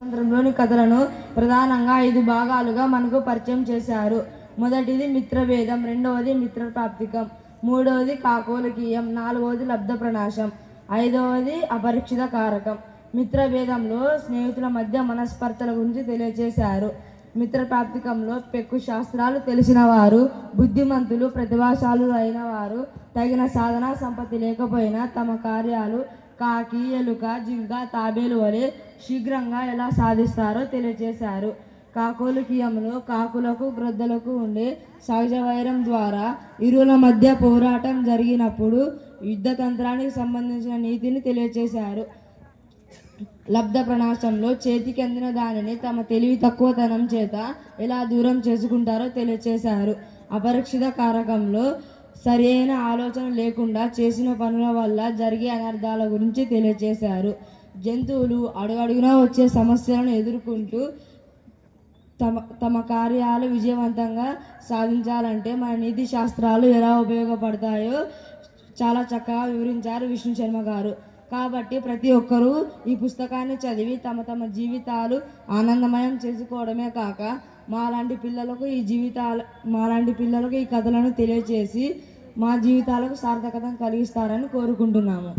స్వాతంత్రంలోని కథలను ప్రధానంగా ఐదు భాగాలుగా మనకు పరిచయం చేశారు. మొదటిది మిత్రభేదం రెండవది మిత్రప్రాప్తికం మూడవది కాకోలకీయం నాలుగవది లబ్ధ ప్రణాశం ఐదవది అపరిక్షిత కారకం మిత్రభేదంలో స్నేహితుల మధ్య మనస్పర్ధల గురించి తెలియజేశారు మిత్రప్రాప్తికంలో పెక్కు శాస్త్రాలు తెలిసిన వారు బుద్ధిమంతులు ప్రతిభాశాలు అయిన వారు తగిన సాధన సంపత్తి లేకపోయినా తమ కార్యాలు కాకి ఎలుక జింక తాబేలు వలె శీఘ్రంగా ఎలా సాధిస్తారో తెలియజేశారు. కాకోలుకీయంలో కాకులకు గ్రద్దలకు ఉండే సహజ వైరం ద్వారా ఇరువుల మధ్య పోరాటం జరిగినప్పుడు యుద్ధ తంత్రానికి సంబంధించిన నీతిని తెలియజేశారు. లబ్ధ ప్రణాశంలో చేతికి అందిన దానిని తమ తెలివి తక్కువతనం చేత ఎలా దూరం చేసుకుంటారో తెలియచేశారు అపరిక్షిత కారకంలో సరైన ఆలోచన లేకుండా చేసిన పనుల వల్ల జరిగే అనర్థాల గురించి తెలియజేశారు జంతువులు అడుగడుగునా వచ్చే సమస్యలను ఎదుర్కొంటూ తమ తమ కార్యాలు విజయవంతంగా సాధించాలంటే మన నీతి శాస్త్రాలు ఎలా ఉపయోగపడతాయో చాలా చక్కగా వివరించారు విష్ణు శర్మ గారు. కాబట్టి ప్రతి ఒక్కరూ ఈ పుస్తకాన్ని చదివి తమ తమ జీవితాలు ఆనందమయం చేసుకోవడమే కాక మాలాంటి పిల్లలకు ఈ జీవితాల మాలాంటి పిల్లలకు ఈ కథలను తెలియజేసి మా జీవితాలకు సార్థకత కలిగిస్తారని కోరుకుంటున్నాము.